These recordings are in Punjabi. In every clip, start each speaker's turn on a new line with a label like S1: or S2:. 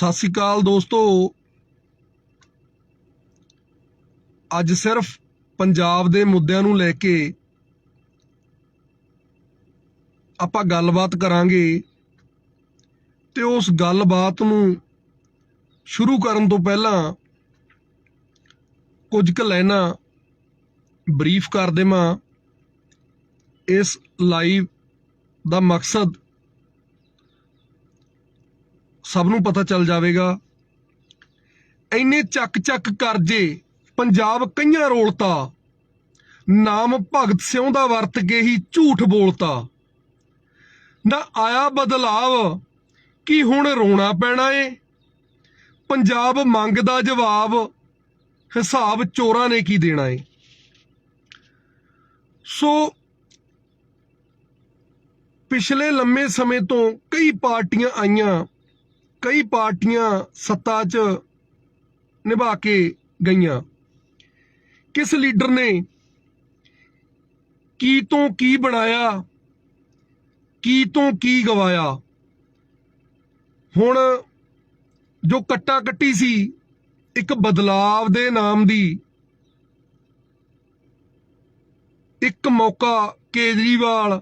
S1: ਸਤਿ ਸ੍ਰੀ ਅਕਾਲ ਦੋਸਤੋ। ਅੱਜ ਸਿਰਫ ਪੰਜਾਬ ਦੇ ਮੁੱਦਿਆਂ ਨੂੰ ਲੈ ਕੇ ਆਪਾਂ ਗੱਲਬਾਤ ਕਰਾਂਗੇ ਤੇ ਉਸ ਗੱਲਬਾਤ ਨੂੰ ਸ਼ੁਰੂ ਕਰਨ ਤੋਂ ਪਹਿਲਾਂ ਕੁਝ ਕੁ ਲਾਈਨਾਂ ਬਰੀਫ ਕਰ ਦੇਵਾਂ। ਇਸ ਲਾਈਵ ਦਾ ਮਕਸਦ ਸਭ ਨੂੰ ਪਤਾ ਚੱਲ ਜਾਵੇਗਾ। ਇੰਨੇ ਚੱਕ ਚੱਕ ਕਰਜੇ ਪੰਜਾਬ ਕਈਆਂ ਰੋਲਤਾ। ਨਾਮ ਭਗਤ ਸਿੰਘ ਦਾ ਵਰਤ ਕੇ ਹੀ ਝੂਠ ਬੋਲਤਾ। ਨਾ ਆਇਆ ਬਦਲਾਵ ਕੀ ਹੁਣ ਰੋਣਾ ਪੈਣਾ ਏ। ਪੰਜਾਬ ਮੰਗਦਾ ਜਵਾਬ, ਹਿਸਾਬ ਚੋਰਾਂ ਨੇ ਕੀ ਦੇਣਾ ਏ। ਸੋ ਪਿਛਲੇ ਲੰਮੇ ਸਮੇਂ ਤੋਂ ਕਈ ਪਾਰਟੀਆਂ ਆਈਆਂ। ਕਈ ਪਾਰਟੀਆਂ ਸੱਤਾ 'ਚ ਨਿਭਾ ਕੇ ਗਈਆਂ। ਕਿਸ ਲੀਡਰ ਨੇ ਕੀ ਤੋਂ ਕੀ ਬਣਾਇਆ, ਕੀ ਤੋਂ ਕੀ ਗਵਾਇਆ? ਹੁਣ ਜੋ ਕੱਟਾ ਕੱਟੀ ਸੀ, ਇੱਕ ਬਦਲਾਵ ਦੇ ਨਾਮ ਦੀ ਇੱਕ ਮੌਕਾ ਕੇਜਰੀਵਾਲ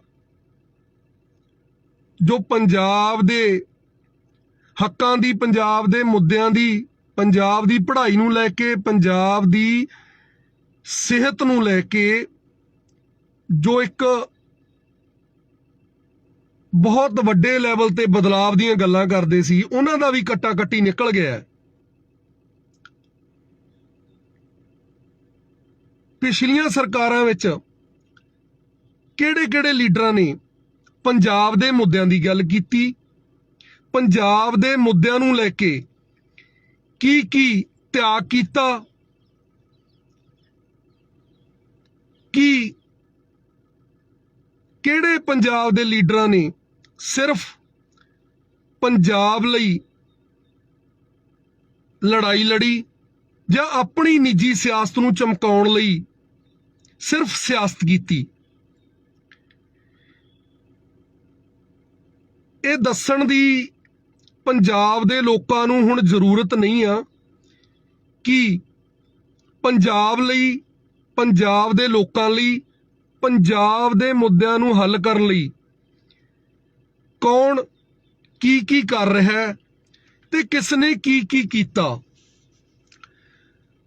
S1: ਜੋ ਪੰਜਾਬ ਦੇ ਹੱਕਾਂ ਦੀ ਪੰਜਾਬ ਦੇ ਮੁੱਦਿਆਂ ਦੀ, ਪੰਜਾਬ ਦੀ ਪੜ੍ਹਾਈ ਨੂੰ ਲੈ ਕੇ, ਪੰਜਾਬ ਦੀ ਸਿਹਤ ਨੂੰ ਲੈ ਕੇ ਜੋ ਇੱਕ ਬਹੁਤ ਵੱਡੇ ਲੈਵਲ ਤੇ ਬਦਲਾਵ ਦੀਆਂ ਗੱਲਾਂ ਕਰਦੇ ਸੀ, ਉਹਨਾਂ ਦਾ ਵੀ ਕੱਟਾ ਕੱਟੀ ਨਿਕਲ ਗਿਆ ਪਿਛਲੀਆਂ ਸਰਕਾਰਾਂ ਵਿੱਚ ਕਿਹੜੇ-ਕਿਹੜੇ ਲੀਡਰਾਂ ਨੇ ਪੰਜਾਬ ਦੇ ਮੁੱਦਿਆਂ ਦੀ ਗੱਲ ਕੀਤੀ? ਪੰਜਾਬ ਦੇ ਮੁੱਦਿਆਂ ਨੂੰ ਲੈ ਕੇ ਕੀ ਕੀ ਤਿਆਗ ਕੀਤਾ? ਕੀ ਕਿਹੜੇ ਪੰਜਾਬ ਦੇ ਲੀਡਰਾਂ ਨੇ ਸਿਰਫ ਪੰਜਾਬ ਲਈ ਲੜਾਈ ਲੜੀ ਜਾਂ ਆਪਣੀ ਨਿੱਜੀ ਸਿਆਸਤ ਨੂੰ ਚਮਕਾਉਣ ਲਈ ਸਿਰਫ ਸਿਆਸਤ ਕੀਤੀ? ਇਹ ਦੱਸਣ ਦੀ ਪੰਜਾਬ ਦੇ ਲੋਕਾਂ ਨੂੰ ਹੁਣ ਜ਼ਰੂਰਤ ਨਹੀਂ ਆ ਕਿ ਪੰਜਾਬ ਲਈ, ਪੰਜਾਬ ਦੇ ਲੋਕਾਂ ਲਈ, ਪੰਜਾਬ ਦੇ ਮੁੱਦਿਆਂ ਨੂੰ ਹੱਲ ਕਰਨ ਲਈ ਕੌਣ ਕੀ ਕੀ ਕਰ ਰਿਹਾ ਹੈ ਤੇ ਕਿਸ ਨੇ ਕੀ ਕੀ ਕੀਤਾ।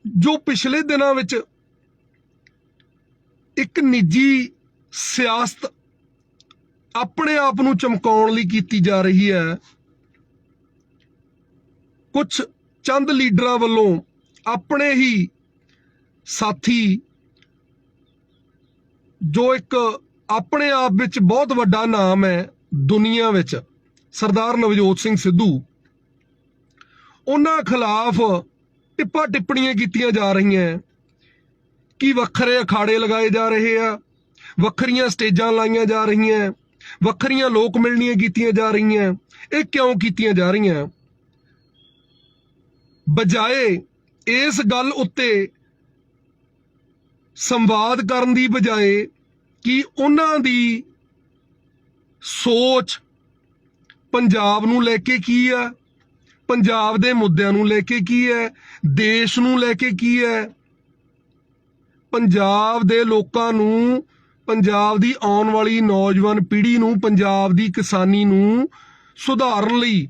S1: ਜੋ ਪਿਛਲੇ ਦਿਨਾਂ ਵਿੱਚ ਇੱਕ ਨਿੱਜੀ ਸਿਆਸਤ ਆਪਣੇ ਆਪ ਨੂੰ ਚਮਕਾਉਣ ਲਈ ਕੀਤੀ ਜਾ ਰਹੀ ਹੈ ਕੁਝ ਚੰਦ ਲੀਡਰਾਂ ਵੱਲੋਂ ਆਪਣੇ ਹੀ ਸਾਥੀ ਜੋ ਇੱਕ ਆਪਣੇ ਆਪ ਵਿੱਚ ਬਹੁਤ ਵੱਡਾ ਨਾਮ ਹੈ ਦੁਨੀਆ ਵਿੱਚ, ਸਰਦਾਰ ਨਵਜੋਤ ਸਿੰਘ ਸਿੱਧੂ, ਉਹਨਾਂ ਖਿਲਾਫ ਟਿੱਪਾ ਟਿੱਪਣੀਆਂ ਕੀਤੀਆਂ ਜਾ ਰਹੀਆਂ ਕਿ ਵੱਖਰੇ ਅਖਾੜੇ ਲਗਾਏ ਜਾ ਰਹੇ ਆ, ਵੱਖਰੀਆਂ ਸਟੇਜਾਂ ਲਾਈਆਂ ਜਾ ਰਹੀਆਂ ਵੱਖਰੀਆਂ ਲੋਕ ਮਿਲਣੀਆਂ ਕੀਤੀਆਂ ਜਾ ਰਹੀਆਂ ਇਹ ਕਿਉਂ ਕੀਤੀਆਂ ਜਾ ਰਹੀਆਂ ਬਜਾਏ ਇਸ ਗੱਲ ਉੱਤੇ ਸੰਵਾਦ ਕਰਨ ਦੀ ਬਜਾਏ ਕਿ ਉਹਨਾਂ ਦੀ ਸੋਚ ਪੰਜਾਬ ਨੂੰ ਲੈ ਕੇ ਕੀ ਆ, ਪੰਜਾਬ ਦੇ ਮੁੱਦਿਆਂ ਨੂੰ ਲੈ ਕੇ ਕੀ ਹੈ ਦੇਸ਼ ਨੂੰ ਲੈ ਕੇ ਕੀ ਹੈ ਪੰਜਾਬ ਦੇ ਲੋਕਾਂ ਨੂੰ, ਪੰਜਾਬ ਦੀ ਆਉਣ ਵਾਲੀ ਨੌਜਵਾਨ ਪੀੜ੍ਹੀ ਨੂੰ, ਪੰਜਾਬ ਦੀ ਕਿਸਾਨੀ ਨੂੰ ਸੁਧਾਰਨ ਲਈ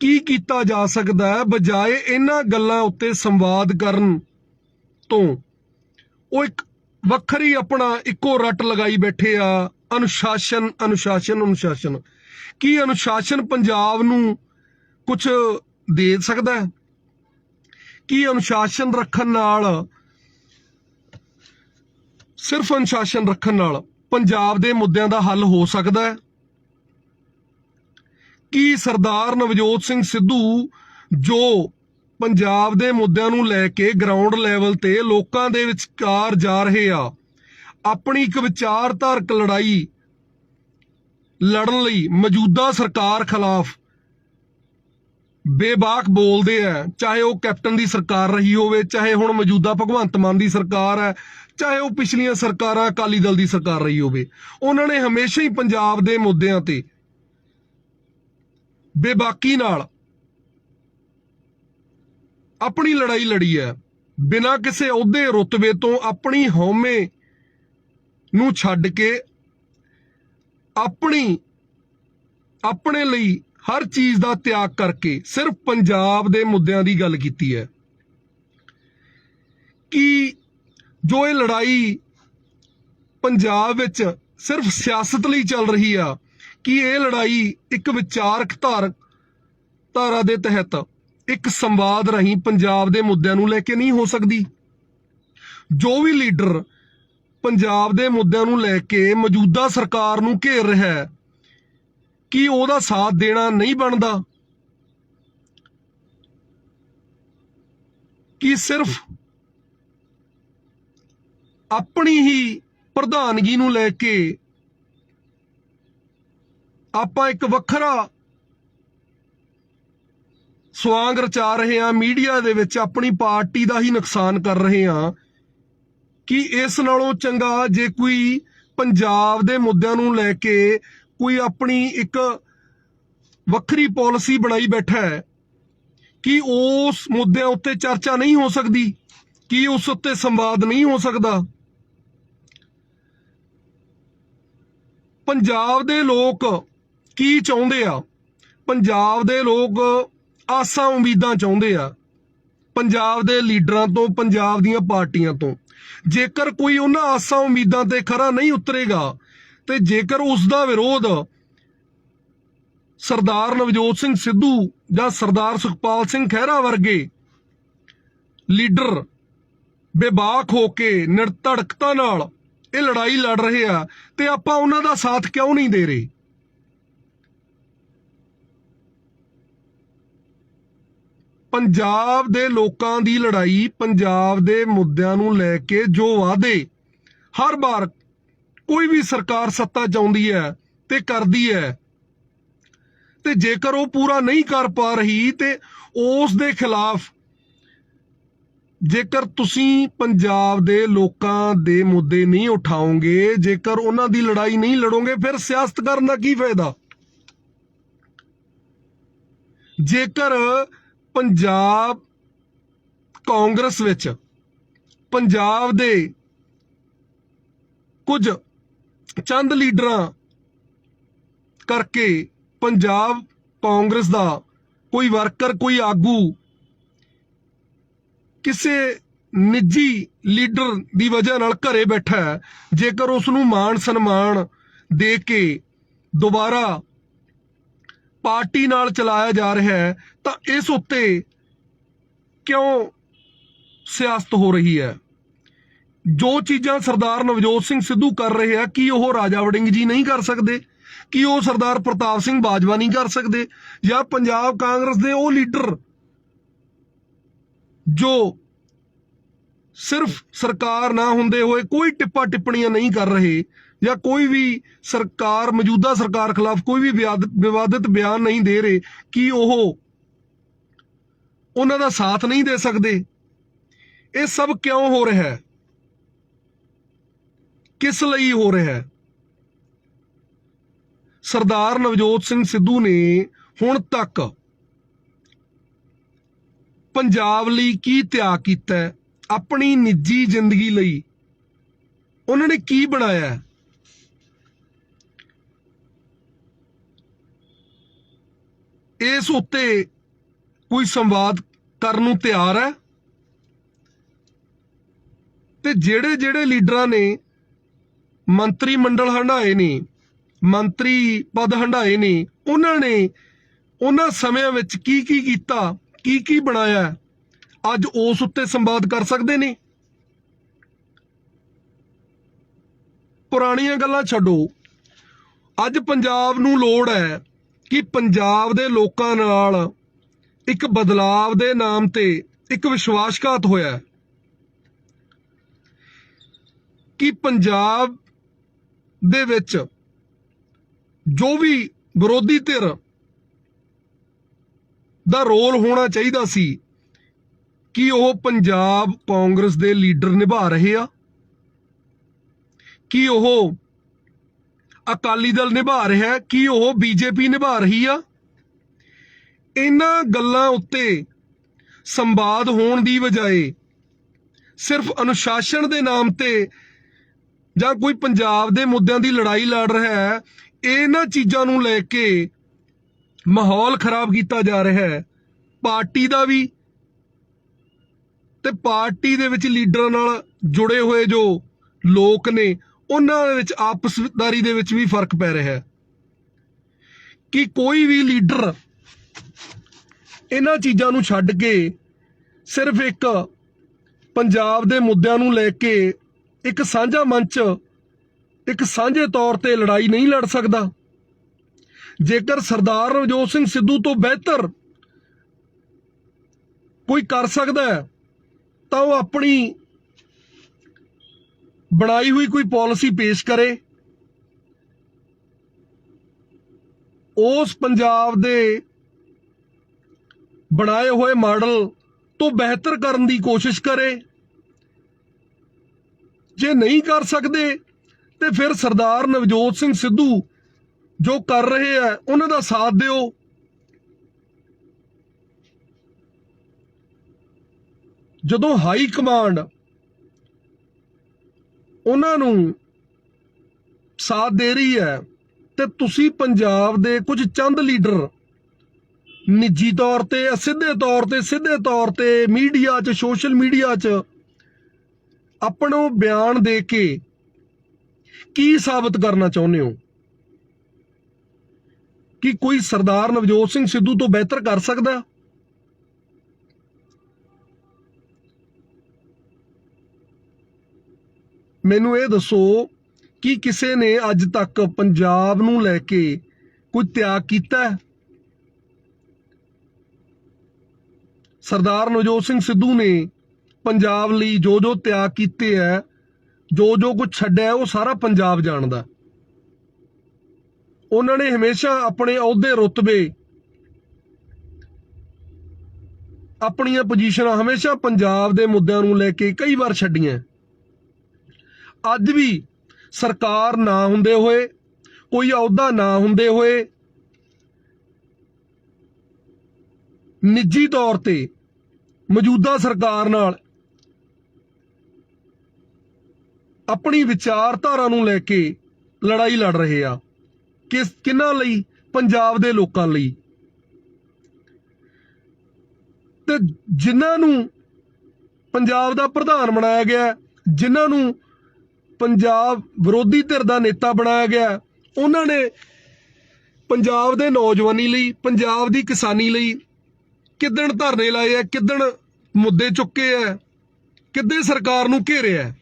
S1: ਕੀ ਕੀਤਾ ਜਾ ਸਕਦਾ ਹੈ ਬਜਾਏ ਇਹਨਾਂ ਗੱਲਾਂ ਉੱਤੇ ਸੰਵਾਦ ਕਰਨ ਤੋਂ? ਉਹ ਇੱਕ ਵੱਖਰੀ ਆਪਣਾ ਇੱਕੋ ਰੱਟ ਲਗਾਈ ਬੈਠੇ ਆ, ਅਨੁਸ਼ਾਸਨ ਅਨੁਸ਼ਾਸਨ ਅਨੁਸ਼ਾਸਨ। ਕੀ ਅਨੁਸ਼ਾਸਨ ਪੰਜਾਬ ਨੂੰ ਕੁਝ ਦੇ ਸਕਦਾ ਹੈ? ਕੀ ਅਨੁਸ਼ਾਸਨ ਰੱਖਣ ਨਾਲ, ਸਿਰਫ ਅਨੁਸ਼ਾਸਨ ਰੱਖਣ ਨਾਲ ਪੰਜਾਬ ਦੇ ਮੁੱਦਿਆਂ ਦਾ ਹੱਲ ਹੋ ਸਕਦਾ ਹੈ? ਕੀ ਸਰਦਾਰ ਨਵਜੋਤ ਸਿੰਘ ਸਿੱਧੂ, ਜੋ ਪੰਜਾਬ ਦੇ ਮੁੱਦਿਆਂ ਨੂੰ ਲੈ ਕੇ ਗਰਾਊਂਡ ਲੈਵਲ ਤੇ ਲੋਕਾਂ ਦੇ ਵਿਚਕਾਰ ਜਾ ਰਹੇ ਆ, ਆਪਣੀ ਇੱਕ ਵਿਚਾਰਧਾਰਕ ਲੜਾਈ ਲੜਨ ਲਈ ਮੌਜੂਦਾ ਸਰਕਾਰ ਖਿਲਾਫ ਬੇਬਾਕ ਬੋਲਦੇ ਆ, ਚਾਹੇ ਉਹ ਕੈਪਟਨ ਦੀ ਸਰਕਾਰ ਰਹੀ ਹੋਵੇ, ਚਾਹੇ ਹੁਣ ਮੌਜੂਦਾ ਭਗਵੰਤ ਮਾਨ ਦੀ ਸਰਕਾਰ ਹੈ, ਚਾਹੇ ਉਹ ਪਿਛਲੀਆਂ ਸਰਕਾਰਾਂ ਅਕਾਲੀ ਦਲ ਦੀ ਸਰਕਾਰ ਰਹੀ ਹੋਵੇ, ਉਹਨਾਂ ਨੇ ਹਮੇਸ਼ਾ ਹੀ ਪੰਜਾਬ ਦੇ ਮੁੱਦਿਆਂ ਤੇ ਬੇਬਾਕੀ ਨਾਲ। ਆਪਣੀ ਲੜਾਈ ਲੜੀ ਹੈ। ਬਿਨਾਂ ਕਿਸੇ ਅਹੁਦੇ ਰੁਤਬੇ ਤੋਂ ਆਪਣੀ ਹਉਮੈ ਨੂੰ ਛੱਡ ਕੇ ਆਪਣੀ, ਆਪਣੇ ਲਈ ਹਰ ਚੀਜ਼ ਦਾ ਤਿਆਗ ਕਰਕੇ ਸਿਰਫ ਪੰਜਾਬ ਦੇ ਮੁੱਦਿਆਂ ਦੀ ਗੱਲ ਕੀਤੀ ਹੈ। ਕਿ ਜੋ ਇਹ ਲੜਾਈ ਪੰਜਾਬ ਵਿੱਚ ਸਿਰਫ ਸਿਆਸਤ ਲਈ ਚੱਲ ਰਹੀ ਆ ਕਿ ਇਹ ਲੜਾਈ ਇੱਕ ਵਿਚਾਰਕ ਧਾਰਕ ਧਾਰਾ ਦੇ ਤਹਿਤ ਇੱਕ ਸੰਵਾਦ ਰਾਹੀਂ ਪੰਜਾਬ ਦੇ ਮੁੱਦਿਆਂ ਨੂੰ ਲੈ ਕੇ ਨਹੀਂ ਹੋ ਸਕਦੀ। ਜੋ ਵੀ ਲੀਡਰ ਪੰਜਾਬ ਦੇ ਮੁੱਦਿਆਂ ਨੂੰ ਲੈ ਕੇ ਮੌਜੂਦਾ ਸਰਕਾਰ ਨੂੰ ਘੇਰ ਰਿਹਾ ਹੈ, ਕੀ ਉਹਦਾ ਸਾਥ ਦੇਣਾ ਨਹੀਂ ਬਣਦਾ? ਕਿ ਸਿਰਫ ਆਪਣੀ ਹੀ ਪ੍ਰਧਾਨਗੀ ਨੂੰ ਲੈ ਕੇ ਆਪਾਂ ਇੱਕ ਵੱਖਰਾ ਸਵਾਂਗ ਰਚਾ ਰਹੇ ਹਾਂ, ਮੀਡੀਆ ਦੇ ਵਿੱਚ ਆਪਣੀ ਪਾਰਟੀ ਦਾ ਹੀ ਨੁਕਸਾਨ ਕਰ ਰਹੇ ਹਾਂ ਕਿ ਇਸ ਨਾਲੋਂ ਚੰਗਾ ਜੇ ਕੋਈ ਪੰਜਾਬ ਦੇ ਮੁੱਦਿਆਂ ਨੂੰ ਲੈ ਕੇ ਕੋਈ ਆਪਣੀ ਇੱਕ ਵੱਖਰੀ ਪਾਲਿਸੀ ਬਣਾਈ ਬੈਠਾ ਹੈ ਕਿ ਉਸ ਮੁੱਦਿਆਂ ਉੱਤੇ ਚਰਚਾ ਨਹੀਂ ਹੋ ਸਕਦੀ, ਕਿ ਉਸ ਉੱਤੇ ਸੰਵਾਦ ਨਹੀਂ ਹੋ ਸਕਦਾ। ਪੰਜਾਬ ਦੇ ਲੋਕ ਕੀ ਚਾਹੁੰਦੇ ਆ? ਪੰਜਾਬ ਦੇ ਲੋਕ ਆਸਾਂ ਉਮੀਦਾਂ ਚਾਹੁੰਦੇ ਆ। ਪੰਜਾਬ ਦੇ ਲੀਡਰਾਂ ਤੋਂ, ਪੰਜਾਬ ਦੀਆਂ ਪਾਰਟੀਆਂ ਤੋਂ। ਜੇਕਰ ਕੋਈ ਉਹਨਾਂ ਆਸਾਂ ਉਮੀਦਾਂ ਤੇ ਖਰਾ ਨਹੀਂ ਉਤਰੇਗਾ, ਤੇ ਜੇਕਰ ਉਸ ਦਾ ਵਿਰੋਧ ਸਰਦਾਰ ਨਵਜੋਤ ਸਿੰਘ ਸਿੱਧੂ ਜਾਂ ਸਰਦਾਰ ਸੁਖਪਾਲ ਸਿੰਘ ਖਹਿਰਾ ਵਰਗੇ ਲੀਡਰ ਬੇਬਾਕ ਹੋ ਕੇ ਨਿਰਧੜਕਤਾ ਨਾਲ ਇਹ ਲੜਾਈ ਲੜ ਰਹੇ ਆ, ਤੇ ਆਪਾਂ ਉਹਨਾਂ ਦਾ ਸਾਥ ਕਿਉਂ ਨਹੀਂ ਦੇ ਰਹੇ? ਪੰਜਾਬ ਦੇ ਲੋਕਾਂ ਦੀ ਲੜਾਈ ਪੰਜਾਬ ਦੇ ਮੁੱਦਿਆਂ ਨੂੰ ਲੈ ਕੇ ਜੋ ਵਾਅਦੇ ਹਰ ਵਾਰ ਕੋਈ ਵੀ ਸਰਕਾਰ ਸੱਤਾ ਚਾਹੁੰਦੀ ਹੈ ਤੇ ਕਰਦੀ ਹੈ, ਤੇ ਜੇਕਰ ਉਹ ਪੂਰਾ ਨਹੀਂ ਕਰ ਪਾ ਰਹੀ ਤੇ ਉਸ ਦੇ ਖਿਲਾਫ ਜੇਕਰ ਤੁਸੀਂ ਪੰਜਾਬ ਦੇ ਲੋਕਾਂ ਦੇ ਮੁੱਦੇ ਨਹੀਂ ਉਠਾਓਗੇ, ਜੇਕਰ ਉਹਨਾਂ ਦੀ ਲੜਾਈ ਨਹੀਂ ਲੜੋਗੇ, ਫਿਰ ਸਿਆਸਤ ਕਰਨ ਦਾ ਕੀ ਫਾਇਦਾ? ਜੇਕਰ ਪੰਜਾਬ ਕਾਂਗਰਸ ਵਿੱਚ ਪੰਜਾਬ ਦੇ ਕੁਝ ਚੰਦ ਲੀਡਰਾਂ ਕਰਕੇ ਪੰਜਾਬ ਕਾਂਗਰਸ ਦਾ ਕੋਈ ਵਰਕਰ, ਕੋਈ ਆਗੂ ਕਿਸੇ ਨਿੱਜੀ ਲੀਡਰ ਦੀ ਵਜ੍ਹਾ ਨਾਲ ਘਰੇ ਬੈਠਾ ਜੇਕਰ ਉਸ ਨੂੰ ਮਾਣ ਸਨਮਾਨ ਦੇ ਕੇ ਦੁਬਾਰਾ ਪਾਰਟੀ ਨਾਲ ਚਲਾਇਆ ਜਾ ਰਿਹਾ ਹੈ, ਤਾਂ ਇਸ ਉੱਤੇ ਕਿਉਂ ਸਿਆਸਤ ਹੋ ਰਹੀ ਹੈ? ਜੋ ਚੀਜ਼ਾਂ ਸਰਦਾਰ ਨਵਜੋਤ ਸਿੰਘ ਸਿੱਧੂ ਕਰ ਰਹੇ ਆ, ਕੀ ਉਹ ਰਾਜਾ ਵੜਿੰਗ ਜੀ ਨਹੀਂ ਕਰ ਸਕਦੇ? ਕੀ ਉਹ ਸਰਦਾਰ ਪ੍ਰਤਾਪ ਸਿੰਘ ਬਾਜਵਾ ਨਹੀਂ ਕਰ ਸਕਦੇ? ਜਾਂ ਪੰਜਾਬ ਕਾਂਗਰਸ ਦੇ ਉਹ ਲੀਡਰ ਜੋ ਸਿਰਫ ਸਰਕਾਰ ਨਾ ਹੁੰਦੇ ਹੋਏ ਕੋਈ ਟਿੱਪਾ ਟਿੱਪਣੀਆਂ ਨਹੀਂ ਕਰ ਰਹੇ ਜਾਂ ਕੋਈ ਵੀ ਸਰਕਾਰ, ਮੌਜੂਦਾ ਸਰਕਾਰ ਖਿਲਾਫ ਕੋਈ ਵੀ ਵਿਆਦ- ਵਿਵਾਦਿਤ ਬਿਆਨ ਨਹੀਂ ਦੇ ਰਹੇ, ਕਿ ਉਹ ਉਹਨਾਂ ਦਾ ਸਾਥ ਨਹੀਂ ਦੇ ਸਕਦੇ? ਇਹ ਸਭ ਕਿਉਂ ਹੋ ਰਿਹਾ ਹੈ? ਕਿਸ ਲਈ ਹੋ ਰਿਹਾ ਹੈ? ਸਰਦਾਰ ਨਵਜੋਤ ਸਿੰਘ ਸਿੱਧੂ ਨੇ ਹੁਣ ਤੱਕ ਪੰਜਾਬ ਲਈ ਕੀ ਤਿਆਗ ਕੀਤਾ ਆਪਣੀ ਨਿੱਜੀ ਜ਼ਿੰਦਗੀ ਲਈ ਉਹਨਾਂ ਨੇ ਕੀ ਬਣਾਇਆ ਇਸ ਉੱਤੇ ਕੋਈ ਸੰਵਾਦ ਕਰਨ ਨੂੰ ਤਿਆਰ ਹੈ? ਤੇ ਜਿਹੜੇ ਜਿਹੜੇ ਲੀਡਰਾਂ ਨੇ ਮੰਤਰੀ ਮੰਡਲ ਹੰਢਾਏ ਨੇ, ਮੰਤਰੀ ਪਦ ਹੰਢਾਏ ਨੇ, ਉਹਨਾਂ ਨੇ ਉਹਨਾਂ ਸਮਿਆਂ ਵਿੱਚ ਕੀ ਕੀ ਕੀਤਾ, ਕੀ ਕੀ ਬਣਾਇਆ? ਅੱਜ ਉਸ ਉੱਤੇ ਸੰਵਾਦ ਕਰ ਸਕਦੇ ਨੇ? ਪੁਰਾਣੀਆਂ ਗੱਲਾਂ ਛੱਡੋ। ਅੱਜ ਪੰਜਾਬ ਨੂੰ ਲੋੜ ਹੈ ਕਿ ਪੰਜਾਬ ਦੇ ਲੋਕਾਂ ਨਾਲ ਇੱਕ ਬਦਲਾਵ ਦੇ ਨਾਮ ਤੇ ਇੱਕ ਵਿਸ਼ਵਾਸਘਾਤ ਹੋਇਆ ਕਿ ਪੰਜਾਬ ਦੇ ਵਿੱਚ ਜੋ ਵੀ ਵਿਰੋਧੀ ਧਿਰ ਦਾ ਰੋਲ ਹੋਣਾ ਚਾਹੀਦਾ ਸੀ, ਕਿ ਉਹ ਪੰਜਾਬ ਕਾਂਗਰਸ ਦੇ ਲੀਡਰ ਨਿਭਾ ਰਹੇ ਆ, ਕਿ ਉਹ ਅਕਾਲੀ ਦਲ ਨਿਭਾ ਰਿਹਾ ਹੈ, ਕਿ ਉਹ ਬੀਜੇਪੀ ਨਿਭਾ ਰਹੀ ਆ? ਇਹਨਾਂ ਗੱਲਾਂ ਉੱਤੇ ਸੰਵਾਦ ਹੋਣ ਦੀ ਬਜਾਏ ਸਿਰਫ ਅਨੁਸ਼ਾਸਨ ਦੇ ਨਾਮ ਤੇ ਜਾਂ ਕੋਈ ਪੰਜਾਬ ਦੇ ਮੁੱਦਿਆਂ ਦੀ ਲੜਾਈ ਲੜ ਰਿਹਾ ਹੈ, ਇਹਨਾਂ ਚੀਜ਼ਾਂ ਨੂੰ ਲੈ ਕੇ ਮਾਹੌਲ ਖਰਾਬ ਕੀਤਾ ਜਾ ਰਿਹਾ ਹੈ। ਪਾਰਟੀ ਦਾ ਵੀ ਤੇ ਪਾਰਟੀ ਦੇ ਵਿੱਚ ਲੀਡਰਾਂ ਨਾਲ ਜੁੜੇ ਹੋਏ ਜੋ ਲੋਕ ਨੇ ਉਹਨਾਂ ਦੇ ਵਿੱਚ ਆਪਸਦਾਰੀ ਦੇ ਵਿੱਚ ਵੀ ਫ਼ਰਕ ਪੈ ਰਿਹਾ ਹੈ ਕਿ ਕੋਈ ਵੀ ਲੀਡਰ ਇਹਨਾਂ ਚੀਜ਼ਾਂ ਨੂੰ ਛੱਡ ਕੇ ਸਿਰਫ ਇੱਕ ਪੰਜਾਬ ਦੇ ਮੁੱਦਿਆਂ ਨੂੰ ਲੈ ਕੇ ਇੱਕ ਸਾਂਝਾ ਮੰਚ, ਇੱਕ ਸਾਂਝੇ ਤੌਰ ਤੇ ਲੜਾਈ ਨਹੀਂ ਲੜ ਸਕਦਾ। ਜੇਕਰ ਸਰਦਾਰ ਨਵਜੋਤ ਸਿੰਘ ਸਿੱਧੂ ਤੋਂ ਬਿਹਤਰ ਕੋਈ ਕਰ ਸਕਦਾ ਹੈ, ਤਾਂ ਉਹ ਆਪਣੀ ਬਣਾਈ ਹੋਈ ਕੋਈ ਪਾਲਿਸੀ ਪੇਸ਼ ਕਰੇ, ਉਸ ਪੰਜਾਬ ਦੇ ਬਣਾਏ ਹੋਏ ਮਾਡਲ ਤੋਂ ਬਿਹਤਰ ਕਰਨ ਦੀ ਕੋਸ਼ਿਸ਼ ਕਰੇ। ਜੇ ਨਹੀਂ ਕਰ ਸਕਦੇ, ਤੇ ਫਿਰ ਸਰਦਾਰ ਨਵਜੋਤ ਸਿੰਘ ਸਿੱਧੂ ਜੋ ਕਰ ਰਹੇ ਆ, ਉਹਨਾਂ ਦਾ ਸਾਥ ਦਿਓ। ਜਦੋਂ ਹਾਈ ਕਮਾਂਡ ਉਹਨਾਂ ਨੂੰ ਸਾਥ ਦੇ ਰਹੀ ਹੈ ਤੇ ਤੁਸੀਂ ਪੰਜਾਬ ਦੇ ਕੁਝ ਚੰਦ ਲੀਡਰ ਨਿੱਜੀ ਤੌਰ ਤੇ ਸਿੱਧੇ ਤੌਰ ਤੇ, ਸਿੱਧੇ ਤੌਰ ਤੇ ਮੀਡੀਆ 'ਚ, ਸੋਸ਼ਲ ਮੀਡੀਆ 'ਚ ਆਪਣੋ ਬਿਆਨ ਦੇ ਕੇ ਕੀ ਸਾਬਤ ਕਰਨਾ ਚਾਹੁੰਦੇ ਹੋ? ਕਿ ਕੋਈ ਸਰਦਾਰ ਨਵਜੋਤ ਸਿੰਘ ਸਿੱਧੂ ਤੋਂ ਬਿਹਤਰ ਕਰ ਸਕਦਾ? ਮੈਨੂੰ ਇਹ ਦੱਸੋ ਕਿ ਕਿਸੇ ਨੇ ਅੱਜ ਤੱਕ ਪੰਜਾਬ ਨੂੰ ਲੈ ਕੇ ਕੋਈ ਤਿਆਗ ਕੀਤਾ ਹੈ? ਸਰਦਾਰ ਨਵਜੋਤ ਸਿੰਘ ਸਿੱਧੂ ਨੇ ਪੰਜਾਬ ਲਈ ਜੋ ਜੋ ਤਿਆਗ ਕੀਤੇ ਹੈ ਜੋ ਜੋ ਕੁਝ ਛੱਡਿਆ ਉਹ ਸਾਰਾ ਪੰਜਾਬ ਜਾਣਦਾ ਉਹਨਾਂ ਨੇ ਹਮੇਸ਼ਾ ਆਪਣੇ ਅਹੁਦੇ ਰੁਤਬੇ, ਆਪਣੀਆਂ ਪੋਜੀਸ਼ਨਾਂ ਹਮੇਸ਼ਾ ਪੰਜਾਬ ਦੇ ਮੁੱਦਿਆਂ ਨੂੰ ਲੈ ਕੇ ਕਈ ਵਾਰ ਛੱਡੀਆਂ ਅੱਜ ਵੀ ਸਰਕਾਰ ਨਾ ਹੁੰਦੇ ਹੋਏ, ਕੋਈ ਅਹੁਦਾ ਨਾ ਹੁੰਦੇ ਹੋਏ ਨਿੱਜੀ ਤੌਰ ਤੇ ਮੌਜੂਦਾ ਸਰਕਾਰ ਨਾਲ ਆਪਣੀ ਵਿਚਾਰਧਾਰਾ ਨੂੰ ਲੈ ਕੇ ਲੜਾਈ ਲੜ ਰਹੇ ਆ। ਕਿਸ ਕਿਹਨਾਂ ਲਈ? ਪੰਜਾਬ ਦੇ ਲੋਕਾਂ ਲਈ। ਤੇ ਜਿਨ੍ਹਾਂ ਨੂੰ ਪੰਜਾਬ ਦਾ ਪ੍ਰਧਾਨ ਬਣਾਇਆ ਗਿਆ, ਜਿਨ੍ਹਾਂ ਨੂੰ ਪੰਜਾਬ ਵਿਰੋਧੀ ਧਿਰ ਦਾ ਨੇਤਾ ਬਣਾਇਆ ਗਿਆ ਉਹਨਾਂ ਨੇ ਪੰਜਾਬ ਦੇ ਨੌਜਵਾਨੀ ਲਈ, ਪੰਜਾਬ ਦੀ ਕਿਸਾਨੀ ਲਈ ਕਿੱਦਣ ਧਰਨੇ ਲਾਏ ਆ ਕਿੱਦਣ ਮੁੱਦੇ ਚੁੱਕੇ ਆ ਕਿੱਦੇ ਸਰਕਾਰ ਨੂੰ ਘੇਰਿਆ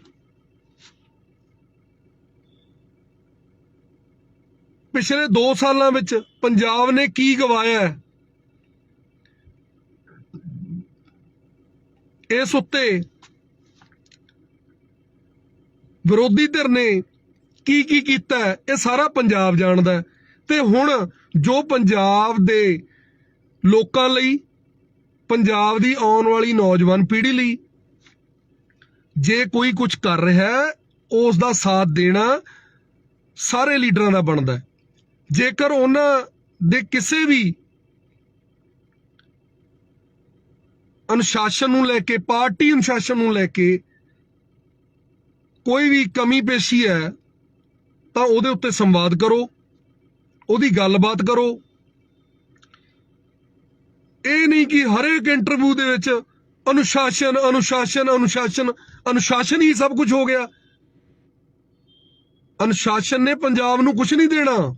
S1: ਪਿਛਲੇ 2 ਸਾਲਾਂ ਵਿੱਚ ਪੰਜਾਬ ਨੇ ਕੀ ਗਵਾਇਆ ਇਸ ਉੱਤੇ ਵਿਰੋਧੀ ਧਿਰ ਨੇ ਕੀ ਕੀ ਕੀਤਾ ਇਹ ਸਾਰਾ ਪੰਜਾਬ ਜਾਣਦਾ ਹੈ। ਤੇ ਹੁਣ ਜੋ ਪੰਜਾਬ ਦੇ ਲੋਕਾਂ ਲਈ, ਪੰਜਾਬ ਦੀ ਆਉਣ ਵਾਲੀ ਨੌਜਵਾਨ ਪੀੜ੍ਹੀ ਲਈ ਜੇ ਕੋਈ ਕੁਝ ਕਰ ਰਿਹਾ ਉਸ ਦਾ ਸਾਥ ਦੇਣਾ ਸਾਰੇ ਲੀਡਰਾਂ ਦਾ ਬਣਦਾ ਜੇਕਰ ਉਹਨਾਂ ਦੇ ਕਿਸੇ ਵੀ ਅਨੁਸ਼ਾਸਨ ਨੂੰ ਲੈ ਕੇ, ਪਾਰਟੀ ਅਨੁਸ਼ਾਸਨ ਨੂੰ ਲੈ ਕੇ ਕੋਈ ਵੀ ਕਮੀ ਪੇਸ਼ੀ ਹੈ, ਤਾਂ ਉਹਦੇ ਉੱਤੇ ਸੰਵਾਦ ਕਰੋ, ਉਹਦੀ ਗੱਲਬਾਤ ਕਰੋ। ਇਹ ਨਹੀਂ ਕਿ ਹਰੇਕ ਇੰਟਰਵਿਊ ਦੇ ਵਿੱਚ ਅਨੁਸ਼ਾਸਨ ਅਨੁਸ਼ਾਸਨ ਅਨੁਸ਼ਾਸਨ ਅਨੁਸ਼ਾਸਨ ਹੀ ਸਭ ਕੁਝ ਹੋ ਗਿਆ। ਅਨੁਸ਼ਾਸਨ ਨੇ ਪੰਜਾਬ ਨੂੰ ਕੁਝ ਨਹੀਂ ਦੇਣਾ।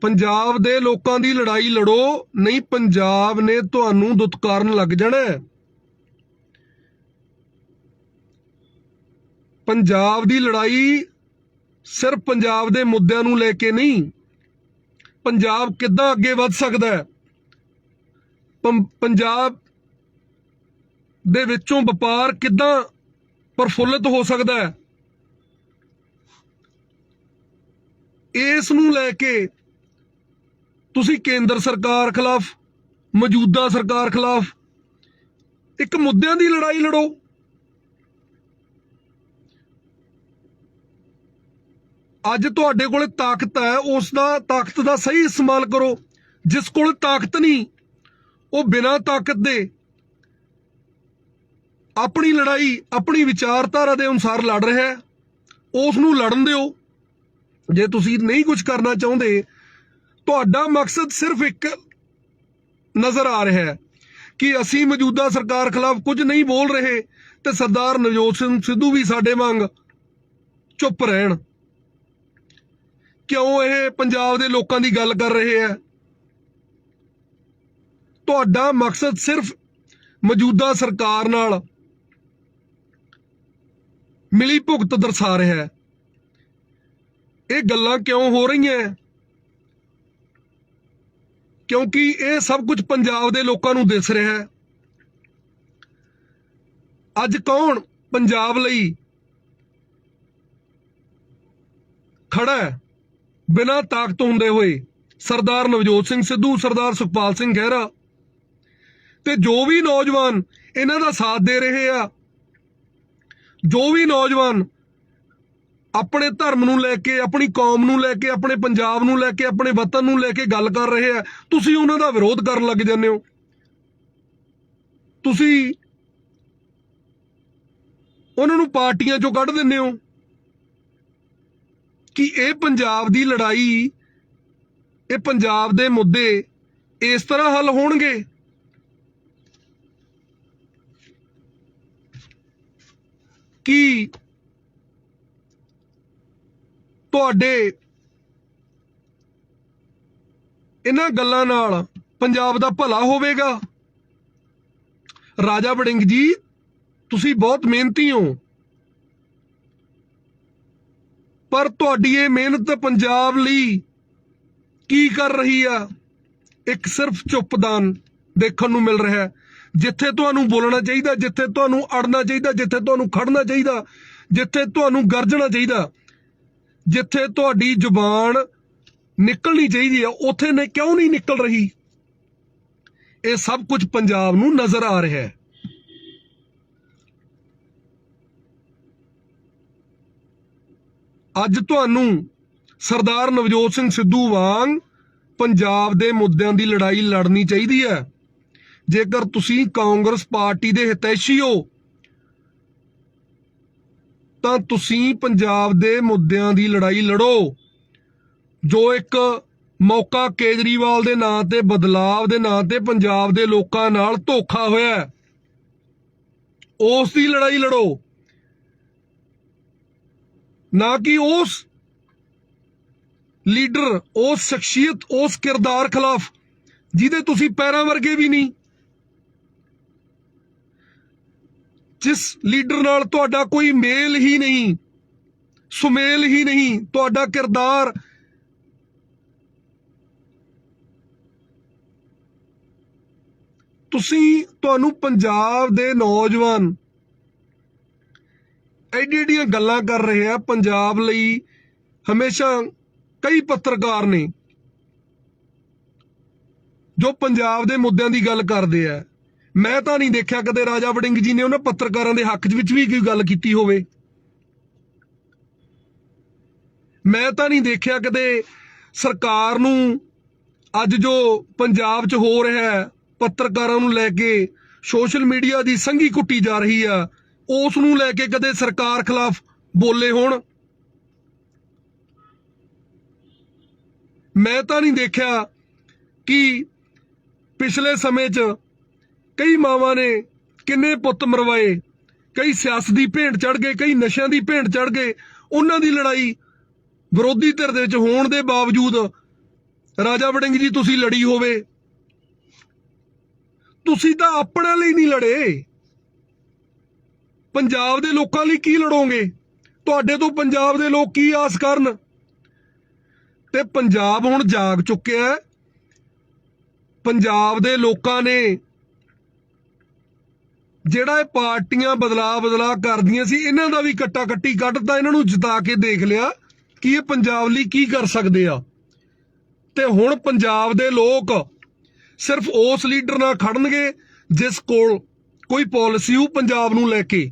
S1: ਪੰਜਾਬ ਦੇ ਲੋਕਾਂ ਦੀ ਲੜਾਈ ਲੜੋ, ਨਹੀਂ ਪੰਜਾਬ ਨੇ ਤੁਹਾਨੂੰ ਦੁਤਕਾਰਨ ਲੱਗ ਜਾਣਾ ਪੰਜਾਬ ਦੀ ਲੜਾਈ ਸਿਰਫ ਪੰਜਾਬ ਦੇ ਮੁੱਦਿਆਂ ਨੂੰ ਲੈ ਕੇ ਨਹੀਂ, ਪੰਜਾਬ ਕਿੱਦਾਂ ਅੱਗੇ ਵੱਧ ਸਕਦਾ ਹੈ? ਪੰ- ਪੰਜਾਬ ਦੇ ਵਿੱਚੋਂ ਵਪਾਰ ਕਿੱਦਾਂ ਪ੍ਰਫੁੱਲਤ ਹੋ ਸਕਦਾ ਹੈ? ਇਸ ਨੂੰ ਲੈ ਕੇ ਤੁਸੀਂ ਕੇਂਦਰ ਸਰਕਾਰ ਖਿਲਾਫ, ਮੌਜੂਦਾ ਸਰਕਾਰ ਖਿਲਾਫ ਇੱਕ ਮੁੱਦਿਆਂ ਦੀ ਲੜਾਈ ਲੜੋ। ਅੱਜ ਤੁਹਾਡੇ ਕੋਲ ਤਾਕਤ ਹੈ, ਉਸ ਦਾ ਤਾਕਤ ਦਾ ਸਹੀ ਇਸਤੇਮਾਲ ਕਰੋ। ਜਿਸ ਕੋਲ ਤਾਕਤ ਨਹੀਂ, ਉਹ ਬਿਨਾਂ ਤਾਕਤ ਦੇ ਆਪਣੀ ਲੜਾਈ, ਆਪਣੀ ਵਿਚਾਰਧਾਰਾ ਦੇ ਅਨੁਸਾਰ ਲੜ ਰਿਹਾ ਹੈ। ਉਸ ਨੂੰ ਲੜਨ ਦਿਓ। ਜੇ ਤੁਸੀਂ ਨਹੀਂ ਕੁਝ ਕਰਨਾ ਚਾਹੁੰਦੇ, ਤੁਹਾਡਾ ਮਕਸਦ ਸਿਰਫ ਇੱਕ ਨਜ਼ਰ ਆ ਰਿਹਾ ਹੈ ਕਿ ਅਸੀਂ ਮੌਜੂਦਾ ਸਰਕਾਰ ਖਿਲਾਫ ਕੁਝ ਨਹੀਂ ਬੋਲ ਰਹੇ ਤੇ ਸਰਦਾਰ ਨਵਜੋਤ ਸਿੰਘ ਸਿੱਧੂ ਵੀ ਸਾਡੇ ਵਾਂਗ ਚੁੱਪ ਰਹਿਣ। ਕਿਉਂ ਇਹ ਪੰਜਾਬ ਦੇ ਲੋਕਾਂ ਦੀ ਗੱਲ ਕਰ ਰਹੇ ਆ? ਤੁਹਾਡਾ ਮਕਸਦ ਸਿਰਫ ਮੌਜੂਦਾ ਸਰਕਾਰ ਨਾਲ ਮਿਲੀ ਭੁਗਤ ਦਰਸਾ ਰਿਹਾ ਹੈ। ਇਹ ਗੱਲਾਂ ਕਿਉਂ ਹੋ ਰਹੀਆਂ ਕਿਉਂਕਿ ਇਹ ਸਭ ਕੁਝ ਪੰਜਾਬ ਦੇ ਲੋਕਾਂ ਨੂੰ ਦਿਸ ਰਿਹਾ ਹੈ। ਅੱਜ ਕੌਣ ਪੰਜਾਬ ਲਈ ਖੜਾ ਹੈ? ਬਿਨਾਂ ਤਾਕਤ ਹੁੰਦੇ ਹੋਏ ਸਰਦਾਰ ਨਵਜੋਤ ਸਿੰਘ ਸਿੱਧੂ, ਸਰਦਾਰ ਸੁਖਪਾਲ ਸਿੰਘ ਖਹਿਰਾ ਤੇ ਜੋ ਵੀ ਨੌਜਵਾਨ ਇਹਨਾਂ ਦਾ ਸਾਥ ਦੇ ਰਹੇ ਆ, ਜੋ ਵੀ ਨੌਜਵਾਨ ਆਪਣੇ ਧਰਮ ਨੂੰ ਲੈ ਕੇ, ਆਪਣੀ ਕੌਮ ਨੂੰ ਲੈ ਕੇ, ਆਪਣੇ ਪੰਜਾਬ ਨੂੰ ਲੈ ਕੇ, ਆਪਣੇ ਵਤਨ ਨੂੰ ਲੈ ਕੇ ਗੱਲ ਕਰ ਰਹੇ ਆ, ਤੁਸੀਂ ਉਹਨਾਂ ਦਾ ਵਿਰੋਧ ਕਰਨ ਲੱਗ ਜਾਂਦੇ ਹੋ। ਤੁਸੀਂ ਉਹਨਾਂ ਨੂੰ ਪਾਰਟੀਆਂ ਚੋਂ ਕੱਢ ਦਿੰਦੇ ਹੋ। ਕਿ ਇਹ ਪੰਜਾਬ ਦੀ ਲੜਾਈ, ਇਹ ਪੰਜਾਬ ਦੇ ਮੁੱਦੇ ਇਸ ਤਰ੍ਹਾਂ ਹੱਲ ਹੋਣਗੇ? ਕਿ ਤੁਹਾਡੇ ਇਹਨਾਂ ਗੱਲਾਂ ਨਾਲ ਪੰਜਾਬ ਦਾ ਭਲਾ ਹੋਵੇਗਾ? ਰਾਜਾ ਵੜਿੰਗ ਜੀ, ਤੁਸੀਂ ਬਹੁਤ ਮਿਹਨਤੀ ਹੋ। ਪਰ ਤੁਹਾਡੀ ਇਹ ਮਿਹਨਤ ਪੰਜਾਬ ਲਈ ਕੀ ਕਰ ਰਹੀ ਆ? ਇੱਕ ਸਿਰਫ ਚੁੱਪਦਾਨ ਦੇਖਣ ਨੂੰ ਮਿਲ ਰਿਹਾ ਹੈ। ਜਿੱਥੇ ਤੁਹਾਨੂੰ ਬੋਲਣਾ ਚਾਹੀਦਾ, ਜਿੱਥੇ ਤੁਹਾਨੂੰ ਅੜਨਾ ਚਾਹੀਦਾ, ਜਿੱਥੇ ਤੁਹਾਨੂੰ ਖੜਨਾ ਚਾਹੀਦਾ, ਜਿੱਥੇ ਤੁਹਾਨੂੰ ਗਰਜਣਾ ਚਾਹੀਦਾ, ਜਿੱਥੇ ਤੁਹਾਡੀ ਜ਼ੁਬਾਨ ਨਿਕਲਣੀ ਚਾਹੀਦੀ ਹੈ ਉੱਥੇ ਨੇ ਕਿਉਂ ਨਹੀਂ ਨਿਕਲ ਰਹੀ? ਇਹ ਸਭ ਕੁਝ ਪੰਜਾਬ ਨੂੰ ਨਜ਼ਰ ਆ ਰਿਹਾ ਹੈ। ਅੱਜ ਤੁਹਾਨੂੰ ਸਰਦਾਰ ਨਵਜੋਤ ਸਿੰਘ ਸਿੱਧੂ ਵਾਂਗ ਪੰਜਾਬ ਦੇ ਮੁੱਦਿਆਂ ਦੀ ਲੜਾਈ ਲੜਨੀ ਚਾਹੀਦੀ ਹੈ। ਜੇਕਰ ਤੁਸੀਂ ਕਾਂਗਰਸ ਪਾਰਟੀ ਦੇ ਹਿਤੈਸ਼ੀ ਹੋ, ਤਾਂ ਤੁਸੀਂ ਪੰਜਾਬ ਦੇ ਮੁੱਦਿਆਂ ਦੀ ਲੜਾਈ ਲੜੋ। ਜੋ ਇੱਕ ਮੌਕਾ ਕੇਜਰੀਵਾਲ ਦੇ ਨਾਂ ਤੇ, ਬਦਲਾਵ ਦੇ ਨਾਂ ਤੇ ਪੰਜਾਬ ਦੇ ਲੋਕਾਂ ਨਾਲ ਧੋਖਾ ਹੋਇਆ ਉਸ ਦੀ ਲੜਾਈ ਲੜੋ। ਨਾ ਕਿ ਉਸ ਲੀਡਰ, ਉਸ ਸ਼ਖਸੀਅਤ, ਉਸ ਕਿਰਦਾਰ ਖਿਲਾਫ, ਜਿਹਦੇ ਤੁਸੀਂ ਪੈਰਾਂ ਵਰਗੇ ਵੀ ਨਹੀਂ। ਜਿਸ ਲੀਡਰ ਨਾਲ ਤੁਹਾਡਾ ਕੋਈ ਮੇਲ ਹੀ ਨਹੀਂ, ਸੁਮੇਲ ਹੀ ਨਹੀਂ, ਤੁਹਾਡਾ ਕਿਰਦਾਰ ਤੁਸੀਂ, ਤੁਹਾਨੂੰ ਪੰਜਾਬ ਦੇ ਨੌਜਵਾਨ ਐਡੀ ਐਡੀਆਂ ਗੱਲਾਂ ਕਰ ਰਹੇ ਆ ਪੰਜਾਬ ਲਈ। ਹਮੇਸ਼ਾ ਕਈ ਪੱਤਰਕਾਰ ਨੇ ਜੋ ਪੰਜਾਬ ਦੇ ਮੁੱਦਿਆਂ ਦੀ ਗੱਲ ਕਰਦੇ ਆ। ਮੈਂ ਤਾਂ ਨਹੀਂ ਦੇਖਿਆ ਕਦੇ ਰਾਜਾ ਵੜਿੰਗ ਜੀ ਨੇ ਉਹਨਾਂ ਪੱਤਰਕਾਰਾਂ ਦੇ ਹੱਕ ਵਿੱਚ ਵੀ ਕੋਈ ਗੱਲ ਕੀਤੀ ਹੋਵੇ। ਮੈਂ ਤਾਂ ਨਹੀਂ ਦੇਖਿਆ ਕਦੇ ਸਰਕਾਰ ਨੂੰ ਅੱਜ ਜੋ ਪੰਜਾਬ 'ਚ ਹੋ ਰਿਹਾ ਹੈ, ਪੱਤਰਕਾਰਾਂ ਨੂੰ ਲੈ ਕੇ ਸੋਸ਼ਲ ਮੀਡੀਆ ਦੀ ਸੰਗੀ ਕੁੱਟੀ ਜਾ ਰਹੀ ਆ। ਉਸ ਨੂੰ ਲੈ ਕੇ ਕਦੇ ਸਰਕਾਰ ਖਿਲਾਫ ਬੋਲੇ ਹੋਣ? ਮੈਂ ਤਾਂ ਨਹੀਂ ਦੇਖਿਆ ਕਿ ਪਿਛਲੇ ਸਮੇਂ 'ਚ ਕਈ ਮਾਵਾਂ ਨੇ ਕਿੰਨੇ ਪੁੱਤ ਮਰਵਾਏ, ਕਈ ਸਿਆਸਤ ਦੀ ਭੇਂਟ ਚੜ ਗਏ, ਕਈ ਨਸ਼ਿਆਂ ਦੀ ਭੇਂਟ ਚੜ ਗਏ। ਉਹਨਾਂ ਦੀ ਲੜਾਈ ਵਿਰੋਧੀ ਧਿਰ ਦੇ ਵਿੱਚ ਹੋਣ ਦੇ ਬਾਵਜੂਦ ਰਾਜਾ ਵੜਿੰਗ ਜੀ, ਤੁਸੀਂ ਲੜੀ ਹੋਵੇ। ਤੁਸੀਂ ਤਾਂ ਆਪਣੇ ਲਈ ਨਹੀਂ ਲੜੇ। ਪੰਜਾਬ ਦੇ ਲੋਕਾਂ ਲਈ ਕੀ ਲੜੋਗੇ? ਤੁਹਾਡੇ ਤੋਂ ਪੰਜਾਬ ਦੇ ਲੋਕ ਕੀ ਆਸ ਕਰਨ? ਤੇ ਪੰਜਾਬ ਹੁਣ ਜਾਗ ਚੁੱਕਿਆ ਹੈ। ਪੰਜਾਬ ਦੇ ਲੋਕਾਂ ਨੇ ਜਿਹੜਾ ਇਹ ਪਾਰਟੀਆਂ ਬਦਲਾ ਬਦਲਾ ਕਰਦੀਆਂ ਸੀ, ਇਹਨਾਂ ਦਾ ਵੀ ਕੱਟਾ ਕੱਟੀ ਕੱਢਤਾ, ਇਹਨਾਂ ਨੂੰ ਜਿਤਾ ਕੇ ਦੇਖ ਲਿਆ ਕਿ ਇਹ ਪੰਜਾਬ ਲਈ ਕੀ ਕਰ ਸਕਦੇ ਆ। ਤੇ ਹੁਣ ਪੰਜਾਬ ਦੇ ਲੋਕ ਸਿਰਫ ਉਸ ਲੀਡਰ ਨਾਲ ਖੜਨਗੇ ਜਿਸ ਕੋਲ ਕੋਈ ਪਾਲਿਸੀ ਹੋ ਪੰਜਾਬ ਨੂੰ ਲੈ ਕੇ।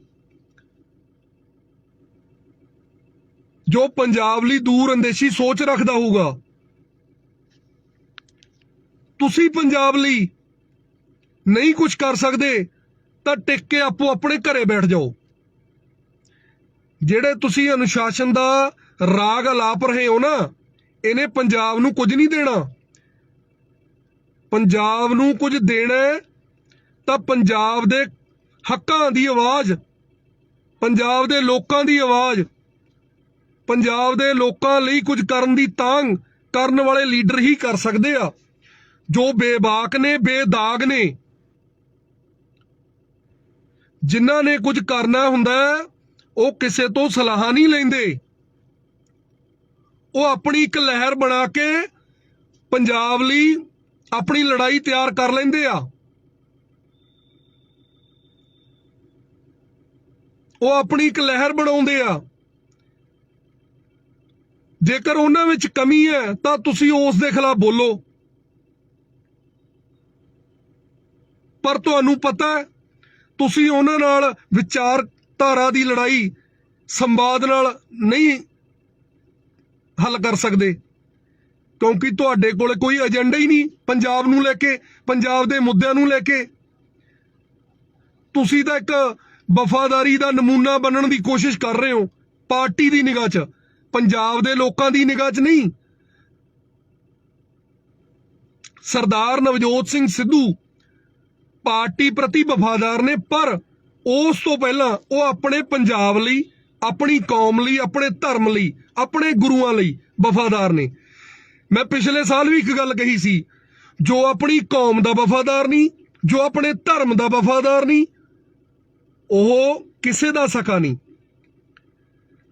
S1: ਜੋ ਪੰਜਾਬ ਲਈ ਦੂਰ ਅੰਦੇਸ਼ੀ ਸੋਚ ਰੱਖਦਾ ਹੋਊਗਾ। ਤੁਸੀਂ ਪੰਜਾਬ ਲਈ ਨਹੀਂ ਕੁਝ ਕਰ ਸਕਦੇ, ਤਾਂ ਟਿਕ ਕੇ ਆਪੋ ਆਪਣੇ ਘਰੇ ਬੈਠ ਜਾਓ। ਜਿਹੜੇ ਤੁਸੀਂ ਅਨੁਸ਼ਾਸਨ ਦਾ ਰਾਗ ਅਲਾਪ ਰਹੇ ਹੋ ਨਾ, ਇਹਨੇ ਪੰਜਾਬ ਨੂੰ ਕੁਝ ਨਹੀਂ ਦੇਣਾ। ਪੰਜਾਬ ਨੂੰ ਕੁਝ ਦੇਣਾ ਤਾਂ ਪੰਜਾਬ ਦੇ ਹੱਕਾਂ ਦੀ ਆਵਾਜ਼, ਪੰਜਾਬ ਦੇ ਲੋਕਾਂ ਦੀ ਆਵਾਜ਼ ਪੰਜਾਬ ਦੇ ਲੋਕਾਂ ਲਈ ਕੁਝ ਕਰਨ ਦੀ ਤਾਂਗ ਕਰਨ ਵਾਲੇ ਲੀਡਰ ਹੀ ਕਰ ਸਕਦੇ ਆ। ਜੋ ਬੇਬਾਕ ਨੇ, ਬੇਦਾਗ ਨੇ, ਜਿਨ੍ਹਾਂ ਨੇ ਕੁਝ ਕਰਨਾ ਹੁੰਦਾ ਉਹ ਕਿਸੇ ਤੋਂ ਸਲਾਹ ਨਹੀਂ ਲੈਂਦੇ। ਉਹ ਆਪਣੀ ਇੱਕ ਲਹਿਰ ਬਣਾ ਕੇ ਪੰਜਾਬ ਲਈ ਆਪਣੀ ਲੜਾਈ ਤਿਆਰ ਕਰ ਲੈਂਦੇ ਆ। ਉਹ ਆਪਣੀ ਇੱਕ ਲਹਿਰ ਬਣਾਉਂਦੇ ਆ। ਜੇਕਰ ਉਹਨਾਂ ਵਿੱਚ ਕਮੀ ਹੈ, ਤਾਂ ਤੁਸੀਂ ਉਸ ਦੇ ਖਿਲਾਫ ਬੋਲੋ। ਪਰ ਤੁਹਾਨੂੰ ਪਤਾ ਹੈ, ਤੁਸੀਂ ਉਹਨਾਂ ਨਾਲ ਵਿਚਾਰਧਾਰਾ ਦੀ ਲੜਾਈ, ਸੰਵਾਦ ਨਾਲ ਨਹੀਂ ਹੱਲ ਕਰ ਸਕਦੇ। ਕਿਉਂਕਿ ਤੁਹਾਡੇ ਕੋਲ ਕੋਈ ਏਜੰਡਾ ਹੀ ਨਹੀਂ, ਪੰਜਾਬ ਨੂੰ ਲੈ ਕੇ, ਪੰਜਾਬ ਦੇ ਮੁੱਦਿਆਂ ਨੂੰ ਲੈ ਕੇ। ਤੁਸੀਂ ਤਾਂ ਇੱਕ ਵਫਾਦਾਰੀ ਦਾ ਨਮੂਨਾ ਬਣਨ ਦੀ ਕੋਸ਼ਿਸ਼ ਕਰ ਰਹੇ ਹੋ, ਪਾਰਟੀ ਦੀ ਨਿਗਾਹ 'ਚ। ਪੰਜਾਬ ਦੇ ਲੋਕਾਂ ਦੀ ਨਿਗਾਹ 'ਚ ਨਹੀਂ। ਸਰਦਾਰ ਨਵਜੋਤ ਸਿੰਘ ਸਿੱਧੂ ਪਾਰਟੀ ਪ੍ਰਤੀ ਵਫਾਦਾਰ ਨੇ, ਪਰ ਉਸ ਤੋਂ ਪਹਿਲਾਂ ਉਹ ਆਪਣੇ ਪੰਜਾਬ ਲਈ, ਆਪਣੀ ਕੌਮ ਲਈ, ਆਪਣੇ ਧਰਮ ਲਈ, ਆਪਣੇ ਗੁਰੂਆਂ ਲਈ ਵਫਾਦਾਰ ਨੇ। ਮੈਂ ਪਿਛਲੇ ਸਾਲ ਵੀ ਇੱਕ ਗੱਲ ਕਹੀ ਸੀ, ਜੋ ਆਪਣੀ ਕੌਮ ਦਾ ਵਫਾਦਾਰ ਨਹੀਂ, ਜੋ ਆਪਣੇ ਧਰਮ ਦਾ ਵਫਾਦਾਰ ਨਹੀਂ, ਉਹ ਕਿਸੇ ਦਾ ਸਕਾ ਨਹੀਂ।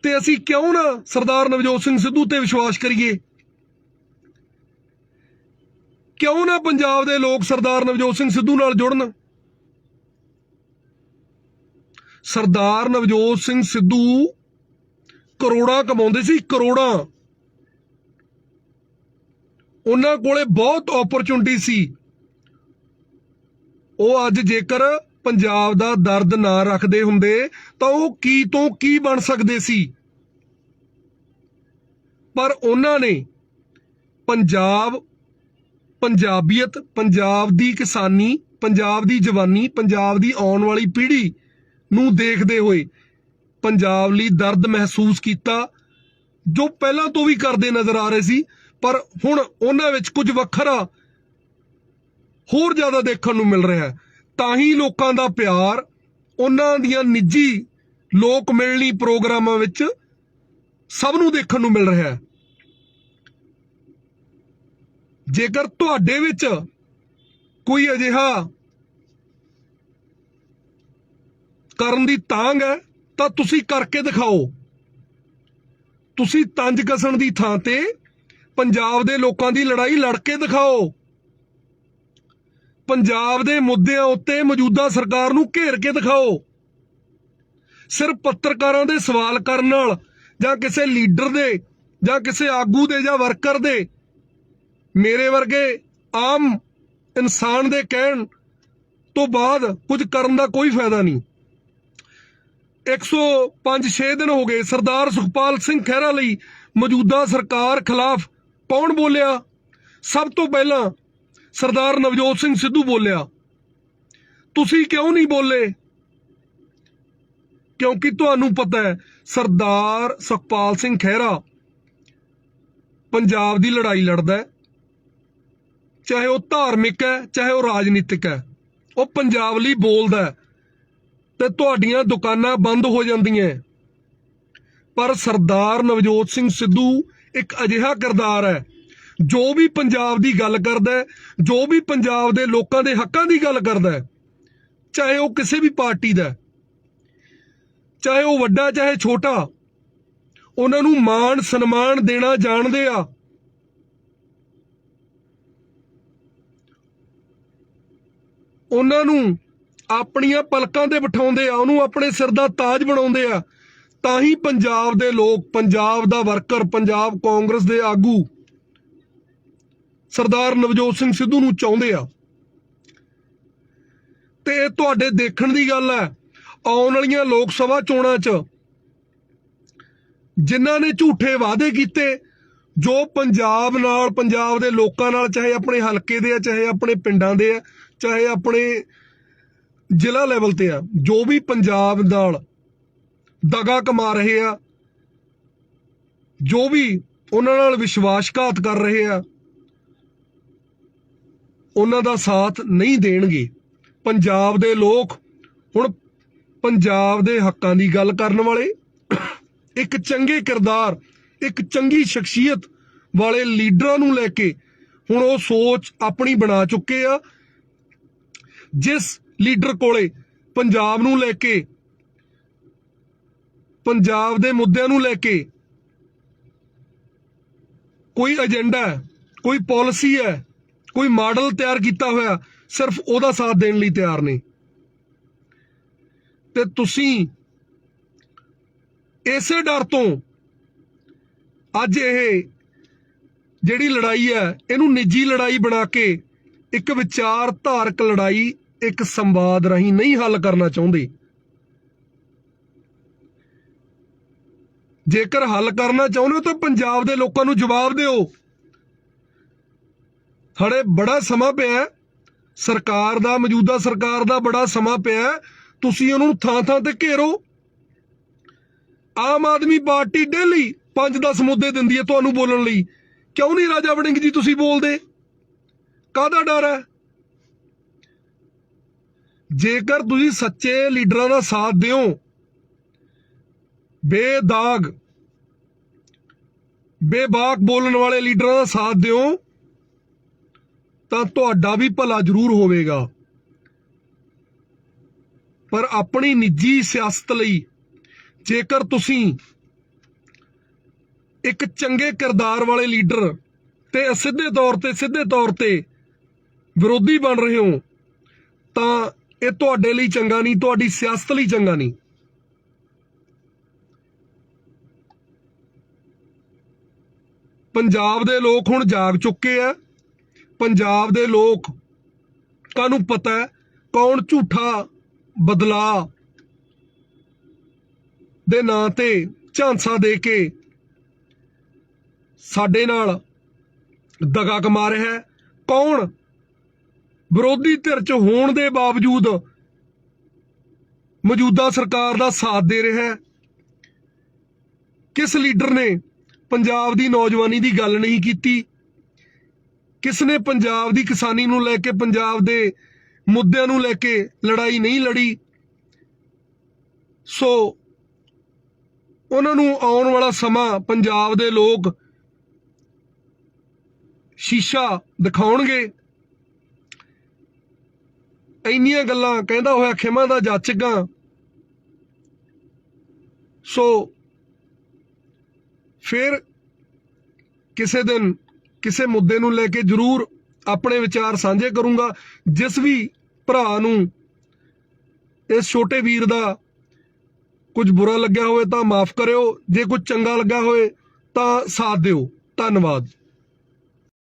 S1: ਤੇ ਅਸੀਂ ਕਿਉਂ ਨਾ ਸਰਦਾਰ ਨਵਜੋਤ ਸਿੰਘ ਸਿੱਧੂ ਤੇ ਵਿਸ਼ਵਾਸ ਕਰੀਏ? ਕਿਉਂ ਨਾ ਪੰਜਾਬ ਦੇ ਲੋਕ ਸਰਦਾਰ ਨਵਜੋਤ ਸਿੰਘ ਸਿੱਧੂ ਨਾਲ ਜੁੜਨ? ਸਰਦਾਰ ਨਵਜੋਤ ਸਿੰਘ ਸਿੱਧੂ ਕਰੋੜਾਂ ਕਮਾਉਂਦੇ ਸੀ, ਕਰੋੜਾਂ। ਉਹਨਾਂ ਕੋਲੇ ਬਹੁਤ ਓਪਰਚੁਨਿਟੀ ਸੀ। ਉਹ ਅੱਜ ਜੇਕਰ ਪੰਜਾਬ ਦਾ ਦਰਦ ਨਾ ਰੱਖਦੇ ਹੁੰਦੇ ਤਾਂ ਉਹ ਕੀ ਤੋਂ ਕੀ ਬਣ ਸਕਦੇ ਸੀ? ਪਰ ਉਹਨਾਂ ਨੇ ਪੰਜਾਬ, ਪੰਜਾਬੀਅਤ, ਪੰਜਾਬ ਦੀ ਕਿਸਾਨੀ, ਪੰਜਾਬ ਦੀ ਜਵਾਨੀ, ਪੰਜਾਬ ਦੀ ਆਉਣ ਵਾਲੀ ਪੀੜ੍ਹੀ ਨੂੰ ਦੇਖਦੇ ਹੋਏ ਪੰਜਾਬ ਲਈ ਦਰਦ ਮਹਿਸੂਸ ਕੀਤਾ, ਜੋ ਪਹਿਲਾਂ ਤੋਂ ਵੀ ਕਰਦੇ ਨਜ਼ਰ ਆ ਰਹੇ ਸੀ, ਪਰ ਹੁਣ ਉਹਨਾਂ ਵਿੱਚ ਕੁਝ ਵੱਖਰਾ ਹੋਰ ਜ਼ਿਆਦਾ ਦੇਖਣ ਨੂੰ ਮਿਲ ਰਿਹਾ ਹੈ। ਤਾਂ ਹੀ ਲੋਕਾਂ ਦਾ ਪਿਆਰ, ਉਹਨਾਂ ਦੀਆਂ ਨਿੱਜੀ ਲੋਕ ਮਿਲਣੀ ਪ੍ਰੋਗਰਾਮਾਂ ਵਿੱਚ ਸਭ ਨੂੰ ਦੇਖਣ ਨੂੰ ਮਿਲ ਰਿਹਾ ਹੈ। ਜੇਕਰ ਤੁਹਾਡੇ ਵਿੱਚ ਕੋਈ ਅਜਿਹਾ ਕਰਨ ਦੀ ਤਾਂਗ ਹੈ, ਤਾਂ ਤੁਸੀਂ ਕਰਕੇ ਦਿਖਾਓ। ਤੁਸੀਂ ਤੰਜ ਕਸਣ ਦੀ ਥਾਂ ਤੇ ਪੰਜਾਬ ਦੇ ਲੋਕਾਂ ਦੀ ਲੜਾਈ ਲੜ ਕੇ ਦਿਖਾਓ। ਪੰਜਾਬ ਦੇ ਮੁੱਦਿਆਂ ਉੱਤੇ ਮੌਜੂਦਾ ਸਰਕਾਰ ਨੂੰ ਘੇਰ ਕੇ ਦਿਖਾਓ। ਸਿਰਫ ਪੱਤਰਕਾਰਾਂ ਦੇ ਸਵਾਲ ਕਰਨ ਨਾਲ, ਜਾਂ ਕਿਸੇ ਲੀਡਰ ਦੇ, ਜਾਂ ਕਿਸੇ ਆਗੂ ਦੇ, ਜਾਂ ਵਰਕਰ ਦੇ, ਮੇਰੇ ਵਰਗੇ ਆਮ ਇਨਸਾਨ ਦੇ ਕਹਿਣ ਤੋਂ ਬਾਅਦ ਕੁਝ ਕਰਨ ਦਾ ਕੋਈ ਫਾਇਦਾ ਨਹੀਂ। 105-6 ਦਿਨ ਹੋ ਗਏ ਸਰਦਾਰ ਸੁਖਪਾਲ ਸਿੰਘ ਖਹਿਰਾ ਲਈ ਮੌਜੂਦਾ ਸਰਕਾਰ ਖਿਲਾਫ ਕੌਣ ਬੋਲਿਆ? ਸਭ ਤੋਂ ਪਹਿਲਾਂ ਸਰਦਾਰ ਨਵਜੋਤ ਸਿੰਘ ਸਿੱਧੂ ਬੋਲਿਆ, ਤੁਸੀਂ ਕਿਉਂ ਨਹੀਂ ਬੋਲੇ? ਕਿਉਂਕਿ ਤੁਹਾਨੂੰ ਪਤਾ ਹੈ, ਸਰਦਾਰ ਸੁਖਪਾਲ ਸਿੰਘ ਖਹਿਰਾ ਪੰਜਾਬ ਦੀ ਲੜਾਈ ਲੜਦਾ ਹੈ। ਚਾਹੇ ਉਹ ਧਾਰਮਿਕ ਹੈ, ਚਾਹੇ ਉਹ ਰਾਜਨੀਤਿਕ ਹੈ, ਉਹ ਪੰਜਾਬ ਲਈ ਬੋਲਦਾ ਹੈ ਤੇ ਤੁਹਾਡੀਆਂ ਦੁਕਾਨਾਂ ਬੰਦ ਹੋ ਜਾਂਦੀਆਂ ਪਰ ਸਰਦਾਰ ਨਵਜੋਤ ਸਿੰਘ ਸਿੱਧੂ ਇੱਕ ਅਜਿਹਾ ਕਿਰਦਾਰ ਹੈ ਜੋ ਵੀ ਪੰਜਾਬ ਦੀ ਗੱਲ ਕਰਦਾ ਹੈ, ਜੋ ਵੀ ਪੰਜਾਬ ਦੇ ਲੋਕਾਂ ਦੇ ਹੱਕਾਂ ਦੀ ਗੱਲ ਕਰਦਾ ਹੈ, ਚਾਹੇ ਉਹ ਕਿਸੇ ਵੀ ਪਾਰਟੀ ਦਾ ਚਾਹੇ ਉਹ ਵੱਡਾ, ਚਾਹੇ ਛੋਟਾ, ਉਹਨਾਂ ਨੂੰ ਮਾਣ, ਸਨਮਾਨ ਦੇਣਾ ਜਾਣਦੇ ਆ। ਉਹਨਾਂ ਨੂੰ ਆਪਣੀਆਂ ਪਲਕਾਂ ਤੇ ਬਿਠਾਉਂਦੇ ਆ, ਉਹਨੂੰ ਆਪਣੇ ਸਿਰ ਦਾ ਤਾਜ ਬਣਾਉਂਦੇ ਆ। ਤਾਂ ਹੀ ਪੰਜਾਬ ਦੇ ਲੋਕ, ਪੰਜਾਬ ਦਾ ਵਰਕਰ, ਪੰਜਾਬ ਕਾਂਗਰਸ ਦੇ ਆਗੂ ਸਰਦਾਰ ਨਵਜੋਤ ਸਿੰਘ ਸਿੱਧੂ ਨੂੰ ਚਾਹੁੰਦੇ ਆ। ਤੇ ਇਹ ਤੁਹਾਡੇ ਦੇਖਣ ਦੀ ਗੱਲ ਹੈ, ਆਉਣ ਵਾਲੀਆਂ ਲੋਕ ਸਭਾ ਚੋਣਾਂ 'ਚ ਜਿਨ੍ਹਾਂ ਨੇ ਝੂਠੇ ਵਾਅਦੇ ਕੀਤੇ, ਜੋ ਪੰਜਾਬ ਨਾਲ, ਪੰਜਾਬ ਦੇ ਲੋਕਾਂ ਨਾਲ, ਚਾਹੇ ਆਪਣੇ ਹਲਕੇ ਦੇ ਆ, ਚਾਹੇ ਆਪਣੇ ਪਿੰਡਾਂ ਦੇ ਆ, ਚਾਹੇ ਆਪਣੇ ਜ਼ਿਲ੍ਹਾ ਲੈਵਲ ਤੇ ਆ, ਜੋ ਵੀ ਪੰਜਾਬ ਨਾਲ ਦਗਾ ਕਮਾ ਰਹੇ ਆ, ਜੋ ਵੀ ਉਹਨਾਂ ਨਾਲ ਵਿਸ਼ਵਾਸਘਾਤ ਕਰ ਰਹੇ ਆ ਉਹਨਾਂ ਦਾ ਸਾਥ ਨਹੀਂ ਦੇਣਗੇ। ਪੰਜਾਬ ਦੇ ਲੋਕ ਹੁਣ ਪੰਜਾਬ ਦੇ ਹੱਕਾਂ ਦੀ ਗੱਲ ਕਰਨ ਵਾਲੇ, ਇੱਕ ਚੰਗੇ ਕਿਰਦਾਰ, ਇੱਕ ਚੰਗੀ ਸ਼ਖਸੀਅਤ ਵਾਲੇ ਲੀਡਰਾਂ ਨੂੰ ਲੈ ਕੇ ਹੁਣ ਉਹ ਸੋਚ ਆਪਣੀ ਬਣਾ ਚੁੱਕੇ ਆ। ਜਿਸ ਲੀਡਰ ਕੋਲੇ ਪੰਜਾਬ ਨੂੰ ਲੈ ਕੇ, ਪੰਜਾਬ ਦੇ ਮੁੱਦਿਆਂ ਨੂੰ ਲੈ ਕੇ ਕੋਈ ਏਜੰਡਾ ਕੋਈ ਪਾਲਿਸੀ ਹੈ ਕੋਈ ਮਾਡਲ ਤਿਆਰ ਕੀਤਾ ਹੋਇਆ, ਸਿਰਫ ਉਹਦਾ ਸਾਥ ਦੇਣ ਲਈ ਤਿਆਰ ਨੇ। ਤੇ ਤੁਸੀਂ ਇਸੇ ਡਰ ਤੋਂ ਅੱਜ ਇਹ ਜਿਹੜੀ ਲੜਾਈ ਹੈ, ਇਹਨੂੰ ਨਿੱਜੀ ਲੜਾਈ ਬਣਾ ਕੇ ਇੱਕ ਵਿਚਾਰ ਧਾਰਕ ਲੜਾਈ, ਇੱਕ ਸੰਵਾਦ ਰਾਹੀਂ ਨਹੀਂ ਹੱਲ ਕਰਨਾ ਚਾਹੁੰਦੇ। ਜੇਕਰ ਹੱਲ ਕਰਨਾ ਚਾਹੁੰਦੇ ਹੋ ਤਾਂ ਪੰਜਾਬ ਦੇ ਲੋਕਾਂ ਨੂੰ ਜਵਾਬ ਦਿਓ। ਹੜੇ ਬੜਾ ਸਮਾਂ ਪਿਆ ਸਰਕਾਰ ਦਾ, ਮੌਜੂਦਾ ਸਰਕਾਰ ਦਾ ਬੜਾ ਸਮਾਂ ਪਿਆ ਤੁਸੀਂ ਉਹਨੂੰ ਥਾਂ ਥਾਂ ਤੇ ਘੇਰੋ। ਆਮ ਆਦਮੀ ਪਾਰਟੀ ਡੇਲੀ 5-10 ਮੁੱਦੇ ਦਿੰਦੀ ਹੈ ਤੁਹਾਨੂੰ ਬੋਲਣ ਲਈ। ਕਿਉਂ ਨਹੀਂ ਰਾਜਾ ਵੜਿੰਗ ਜੀ ਤੁਸੀਂ ਬੋਲਦੇ? ਕਾਹਦਾ ਡਰ ਹੈ? ਜੇਕਰ ਤੁਸੀਂ ਸੱਚੇ ਲੀਡਰਾਂ ਦਾ ਸਾਥ ਦਿਓ, ਬੇਦਾਗ, ਬੇਬਾਕ ਬੋਲਣ ਵਾਲੇ ਲੀਡਰਾਂ ਦਾ ਸਾਥ ਦਿਓ ਤਾਂ ਤੁਹਾਡਾ ਵੀ ਭਲਾ ਜ਼ਰੂਰ ਹੋਵੇਗਾ। ਪਰ ਆਪਣੀ ਨਿੱਜੀ ਸਿਆਸਤ ਲਈ ਜੇਕਰ ਤੁਸੀਂ ਇੱਕ ਚੰਗੇ ਕਿਰਦਾਰ ਵਾਲੇ ਲੀਡਰ ਤੇ ਸਿੱਧੇ ਤੌਰ ਤੇ, ਸਿੱਧੇ ਤੌਰ ਤੇ ਵਿਰੋਧੀ ਬਣ ਰਹੇ ਹੋ, ਤਾਂ ਇਹ ਤੁਹਾਡੇ ਲਈ ਚੰਗਾ ਨਹੀਂ, ਤੁਹਾਡੀ ਸਿਆਸਤ ਲਈ ਚੰਗਾ ਨਹੀਂ। ਪੰਜਾਬ ਦੇ ਲੋਕ ਹੁਣ ਜਾਗ ਚੁੱਕੇ ਆ। ਪੰਜਾਬ ਦੇ ਲੋਕ ਨੂੰ ਪਤਾ ਹੈ ਕੌਣ ਝੂਠਾ ਬਦਲਾ ਦੇ ਨਾਂ ਤੇ ਝਾਂਸਾ ਦੇ ਕੇ ਸਾਡੇ ਨਾਲ ਦਗਾ ਕਮਾ ਰਿਹਾ ਹੈ। ਕੌਣ ਵਿਰੋਧੀ ਧਿਰ ਚ ਹੋਣ ਦੇ ਬਾਵਜੂਦ ਮੌਜੂਦਾ ਸਰਕਾਰ ਦਾ ਸਾਥ ਦੇ ਰਿਹਾ ਹੈ? ਕਿਸ ਲੀਡਰ ਨੇ ਪੰਜਾਬ ਦੀ ਨੌਜਵਾਨੀ ਦੀ ਗੱਲ ਨਹੀਂ ਕੀਤੀ? ਕਿਸ ਨੇ ਪੰਜਾਬ ਦੀ ਕਿਸਾਨੀ ਨੂੰ ਲੈ ਕੇ, ਪੰਜਾਬ ਦੇ ਮੁੱਦਿਆਂ ਨੂੰ ਲੈ ਕੇ ਲੜਾਈ ਨਹੀਂ ਲੜੀ? ਸੋ ਉਹਨਾਂ ਨੂੰ ਆਉਣ ਵਾਲਾ ਸਮਾਂ ਪੰਜਾਬ ਦੇ ਲੋਕ ਸ਼ੀਸ਼ਾ ਦਿਖਾਉਣਗੇ। ਇੰਨੀਆਂ ਗੱਲਾਂ ਕਹਿੰਦਾ ਹੋਇਆ ਖਿਮਾ ਦਾ ਜਾਚਗਾ ਸੋ ਫਿਰ ਕਿਸੇ ਦਿਨ ਕਿਸੇ ਮੁੱਦੇ ਨੂੰ ਲੈ ਕੇ ਜ਼ਰੂਰ ਆਪਣੇ ਵਿਚਾਰ ਸਾਂਝੇ ਕਰੂੰਗਾ। ਜਿਸ ਵੀ ਭਰਾ ਨੂੰ ਇਸ ਛੋਟੇ ਵੀਰ ਦਾ ਕੁਝ ਬੁਰਾ ਲੱਗਿਆ ਹੋਵੇ ਤਾਂ ਮਾਫ ਕਰਿਓ। ਜੇ ਕੁਝ ਚੰਗਾ ਲੱਗਾ ਹੋਵੇ ਤਾਂ ਸਾਥ ਦਿਓ। ਧੰਨਵਾਦ।